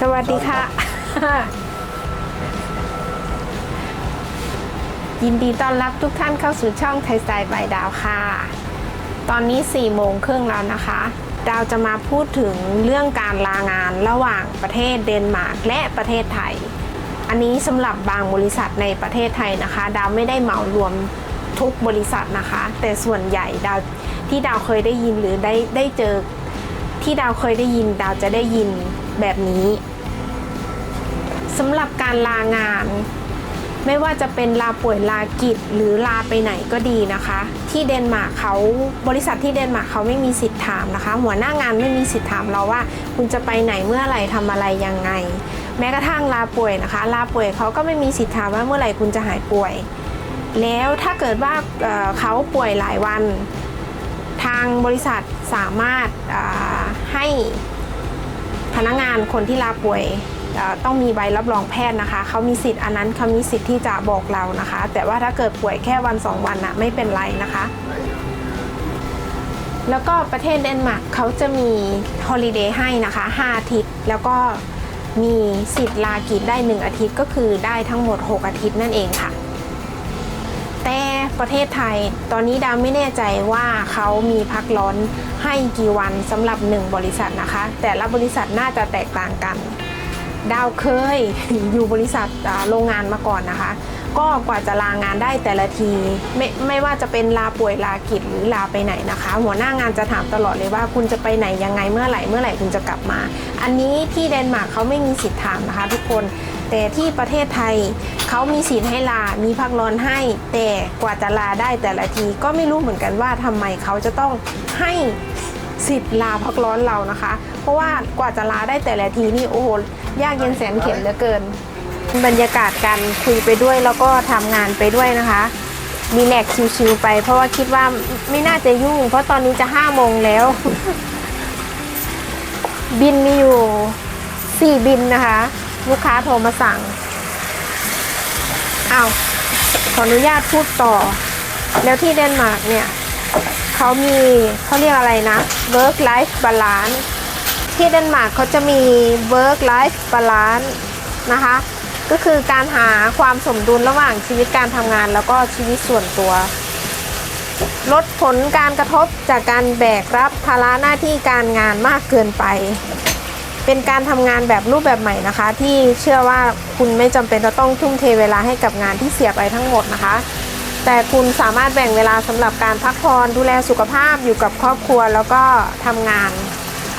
สวัสดีค่ะ ยินดีต้อนรับทุกท่านเข้าสู่ช่องไทยสไตล์บายดาวค่ะ ตอนนี้4โมงครึ่งแล้วนะคะ ดาวจะมาพูดถึงเรื่องการลางานระหว่างประเทศเดนมาร์กและประเทศไทย อันนี้สำหรับบางบริษัทในประเทศไทยนะคะ ดาวไม่ได้เหมารวมทุกบริษัทนะคะ แต่ส่วนใหญ่ดาวที่ดาวเคยได้ยินหรือได้ได้เจอที่ดาวเคยได้ยินดาวจะได้ยิน แบบนี้สำหรับการลางาน ไม่ว่าจะเป็นลาป่วยลากิจหรือลาไปไหนก็ดีนะคะ ที่เดนมาร์กเขาบริษัทที่เดนมาร์กเขาไม่มีสิทธิ์ถามนะคะ หัวหน้างานไม่มีสิทธิ์ถามเราว่า คุณจะไปไหนเมื่อไหร่ทำอะไรยังไง แม้กระทั่งลาป่วยนะคะ ลาป่วยเขาก็ไม่มีสิทธิ์ถามว่าเมื่อไหร่คุณจะหายป่วย แล้วถ้าเกิดว่าเเขาป่วยหลายวัน ทางบริษัทสามารถให้ พนักงานคนที่ลาป่วยต้องมีใบรับรองแพทย์นะคะเขามีสิทธิ์อันนั้นเขามีสิทธิ์ที่จะบอกเรานะคะ แต่ว่าถ้าเกิดป่วยแค่วันสองวันน่ะไม่เป็นไรนะคะ แล้วก็ประเทศเดนมาร์กเขาจะมีฮอลิเดย์ให้นะคะ 5 อาทิตย์ แล้วก็มีสิทธิ์ลากิจได้ 1 อาทิตย์ก็คือได้ทั้งหมด 6 อาทิตย์นั่นเองค่ะ ประเทศไทย ตอนนี้ดาวไม่แน่ใจว่าเขามีพักร้อนให้กี่วันสำหรับ 1 บริษัทนะคะ แต่ละบริษัทน่าจะแตกต่างกัน ดาวเคยอยู่บริษัทโรงงานมาก่อนนะคะ ก็กว่าจะลางานได้แต่ละที ไม่ไม่ว่าจะเป็นลาป่วยลากิจหรือลาไปไหนนะคะ หัวหน้างานจะถามตลอดเลยว่าคุณจะไปไหนยังไงเมื่อไหร่เมื่อไหร่คุณจะกลับมา อันนี้ที่เดนมาร์กเขาไม่มีสิทธิ์ถามนะคะ ทุกคน แต่ที่ประเทศไทยเขามีสิทธิ์ให้ลา มีพักร้อนให้ แต่กว่าจะลาได้แต่ละทีก็ไม่รู้เหมือนกันว่าทำไมเขาจะต้องให้สิทธิ์ลาพักร้อนเรานะคะ เพราะว่ากว่าจะลาได้แต่ละทีนี่โอ้โหยากเย็นแสนเข็ญเหลือเกิน บรรยากาศการคุยไปด้วยแล้วก็ทำงานไปด้วยนะคะมีแลกชิวๆไป เพราะว่าคิดว่าไม่น่าจะยุ่ง เพราะตอนนี้จะห้าโมงแล้ว บินมีอยู่สี่บินนะคะ ลูกค้าโทรมาสั่งเอาขออนุญาตพูดต่อ แล้วที่เดนมาร์กเนี่ยเขามีเขาเรียกอะไรนะ work life balance ที่เดนมาร์กเขาจะมี work life balance นะคะ ก็คือการหาความสมดุลระหว่างชีวิตการทำงานแล้วก็ชีวิตส่วนตัว ลดผลการกระทบจากการแบกรับภาระหน้าที่การงานมากเกินไป เป็นการทำงานแบบรูปแบบใหม่นะคะ ที่เชื่อว่าคุณไม่จำเป็นจะต้องทุ่มเทเวลาให้กับงานที่เสียไปทั้งหมดนะคะ แต่คุณสามารถแบ่งเวลาสำหรับการพักผ่อนดูแลสุขภาพอยู่กับครอบครัว แล้วก็ทำงาน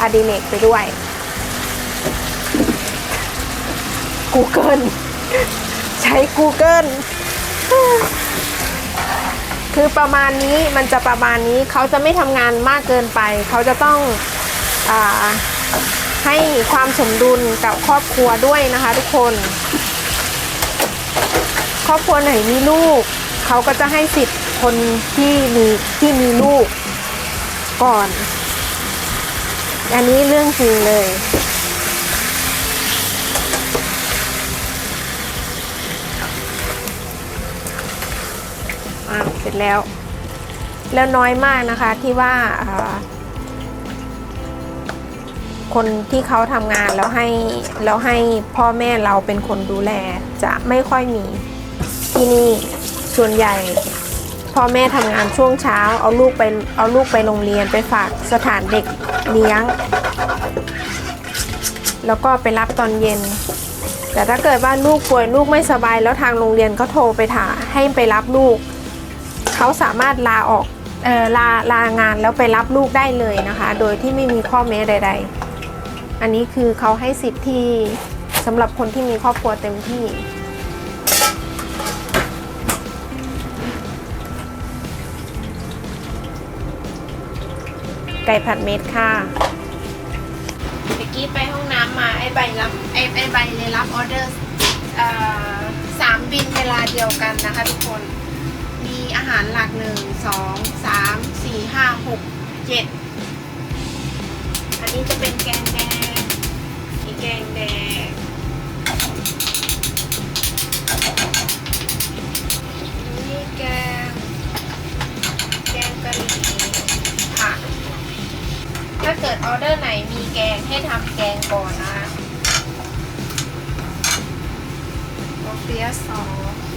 อดิเรกไปด้วย Google ใช้ Google คือประมาณนี้มันจะประมาณนี้เขาจะไม่ทำงานมากเกินไป เขาจะต้องอา ให้ความสมดุลกับครอบครัวด้วยนะคะทุกคน ครอบครัวไหนมีลูก เขาก็จะให้สิทธิ์คนที่มีที่มีลูกก่อน อันนี้เรื่องจริงเลย อะเสร็จแล้ว แล้วน้อยมากนะคะที่ว่าอ่า คนที่เขาทำงานแล้วให้แล้วให้พ่อแม่เราเป็นคนดูแลจะไม่ค่อยมีที่นี่ส่วนใหญ่พ่อแม่ทำงานช่วงเช้า เอาลูกไปเอาลูกไปโรงเรียนไปฝากสถานเด็กเลี้ยง แล้วก็ไปรับตอนเย็น แต่ถ้าเกิดว่าลูกป่วยลูกไม่สบาย แล้วทางโรงเรียนก็โทรไปถามให้ไปรับลูก เขาสามารถลาออกออลาลางานแล้วไปรับลูกได้เลยนะคะ โดยที่ไม่มีข้อแม้ใด ๆ อันนี้คือเขาให้สิทธิ์ที่สำหรับคนที่มีครอบครัวเต็มที่ ไก่ผัดเม็ดค่ะเมื่อกี้ไปห้องน้ำมาไอ้ใบรับไอ้ไอ้ใบเลยรับออเดอร์สามบินเวลาเดียวกันนะคะทุกคน มีอาหารหลักหนึ่งสองสามสี่ห้าหกเจ็ด นี่จะเป็นแกงแดงนี่แกงแดง นี่แกง แกงกะหรี่ผัก ถ้าเกิดออเดอร์ไหนมีแกงให้ทำแกงก่อนนะโอเปียสอง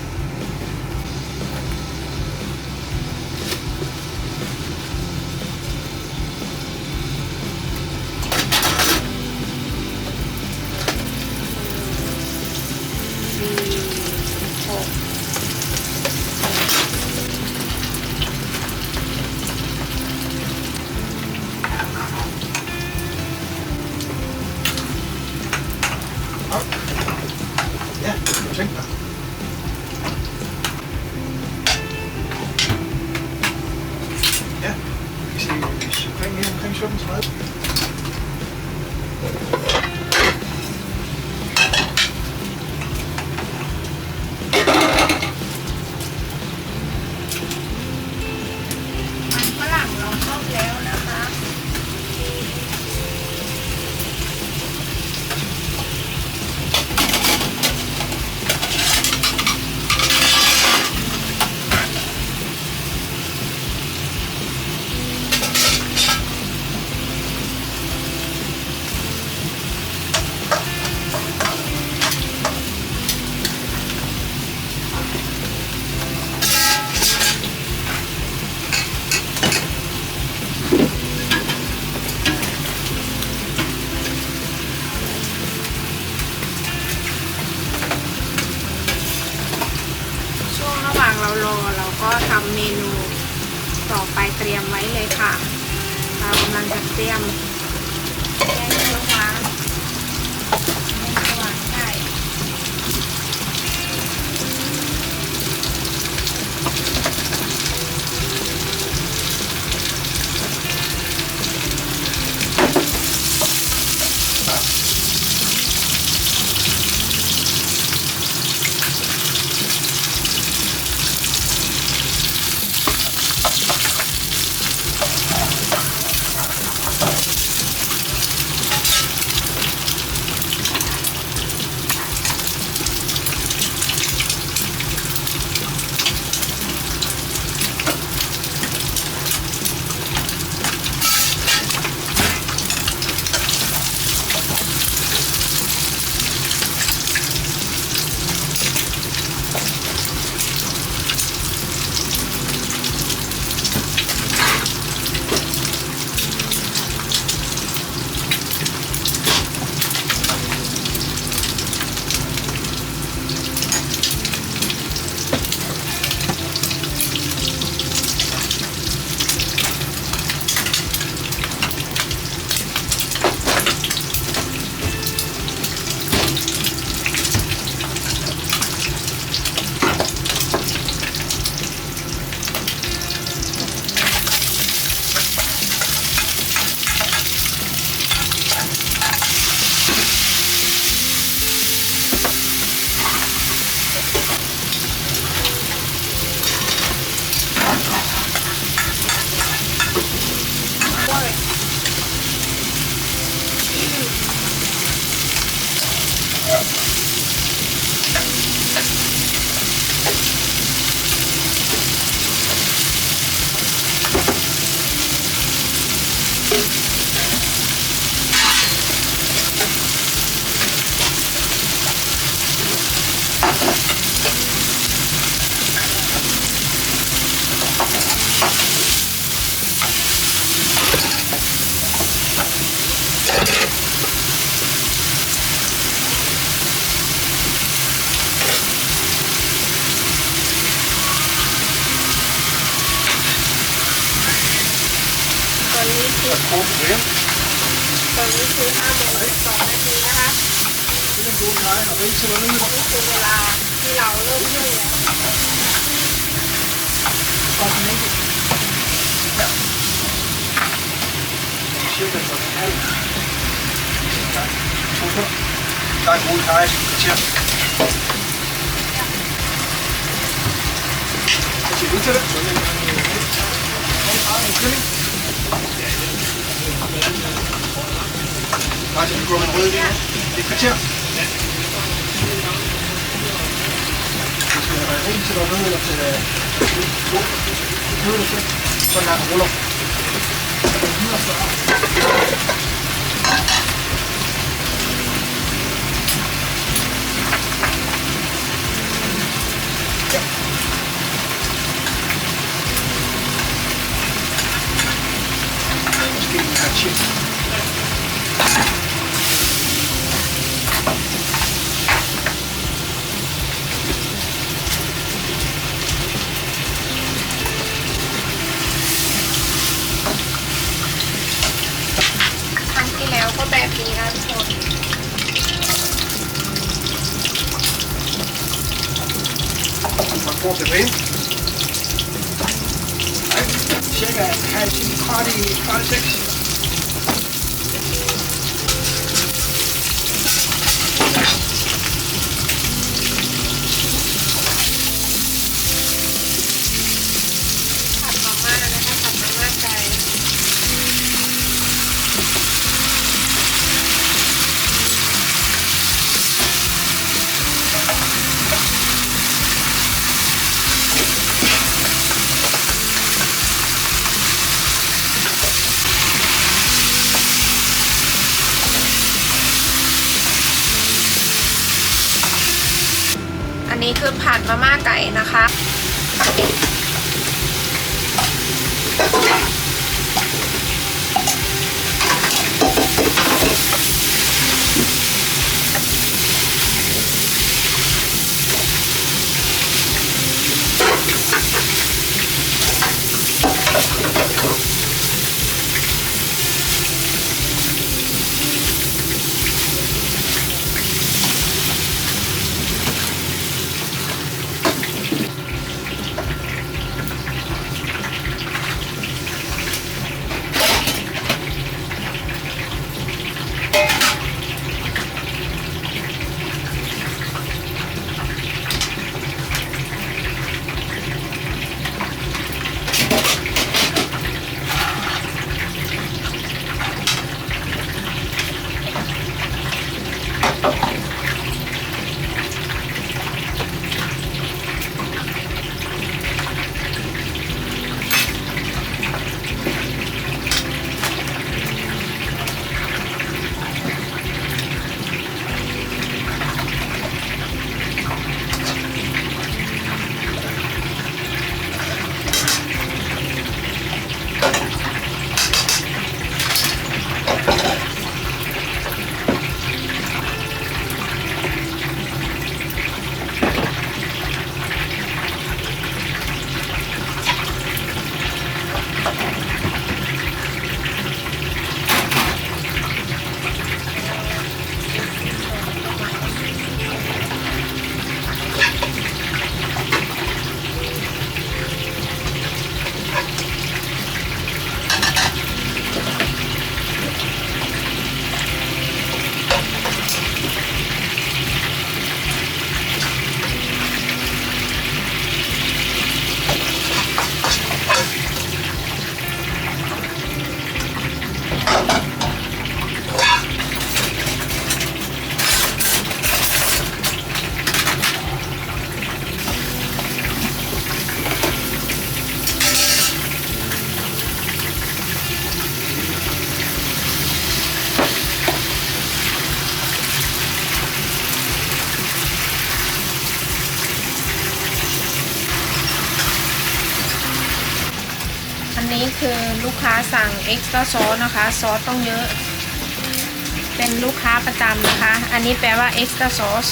Huh? Yeah, drink that. ำ 5โมง12นาทีนะคะ Det er en god nej, og ris eller nu. นี่คือเวลาที่เราเริ่มนึ่งแล้ว Godt den ikke. Ja. Cirka sådan en halv. Tak. To her. Der er en god 마지막 그러면 올리고 이제 끝이야. 네. 인치가 너무 높지네. 그러고 있어. 빨리 나가 올라. 힘났어. 같이 ชื่อกัน นี้คือผัดมาม่าไก่นะคะ อันนี้คือลูกค้าสั่งเอ็กซ์ตร้าซอสนะคะ ซอสต้องเยอะ เป็นลูกค้าประจำนะคะ อันนี้แปลว่าเอ็กซ์ตร้าซอส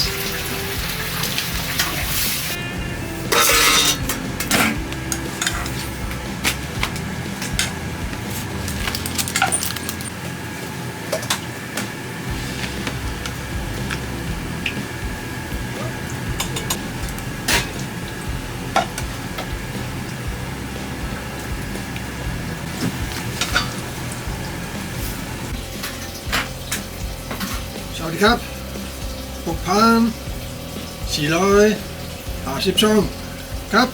คร้อยห้าสิบช่องครับ